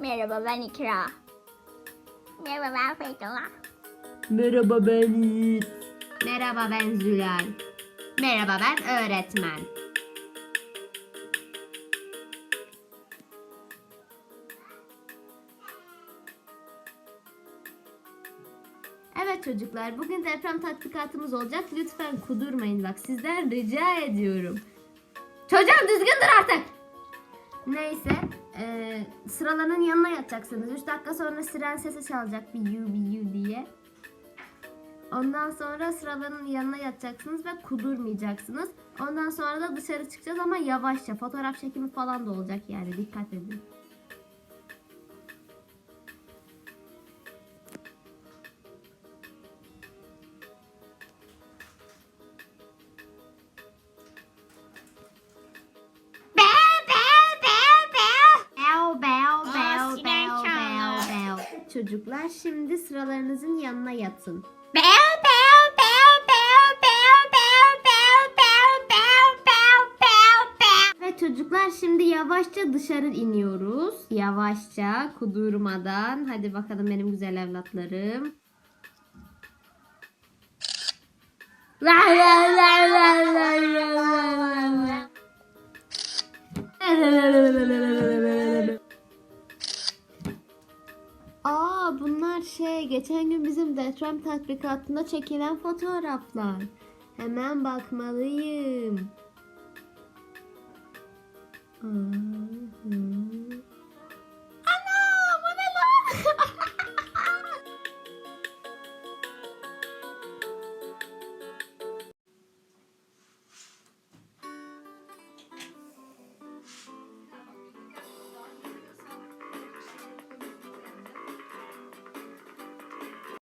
Merhaba ben İkra. Merhaba ben Feytullah. Merhaba ben Yiğit. Merhaba ben Zülal. Merhaba ben öğretmen. Evet çocuklar bugün deprem tatbikatımız olacak. Lütfen kudurmayın bak sizden rica ediyorum. Çocuğum düzgündür artık. Neyse eee sıralarının yanına yatacaksınız. 3 dakika sonra siren sesi çalacak bir yu bir yu diye. Ondan sonra sıraların yanına yatacaksınız ve kudurmayacaksınız. Ondan sonra da dışarı çıkacağız ama yavaşça. Fotoğraf çekimi falan da olacak yani dikkat edin. Çocuklar şimdi sıralarınızın yanına yatın. Beo beo beo beo beo beo beo beo beo beo beo beo. Ve çocuklar şimdi yavaşça dışarı iniyoruz. Yavaşça kudurmadan. Hadi bakalım benim güzel evlatlarım. La la la la la la la la. Aa bunlar şey geçen gün bizim deprem tatbikatında çekilen fotoğraflar. Hemen bakmalıyım. Hı.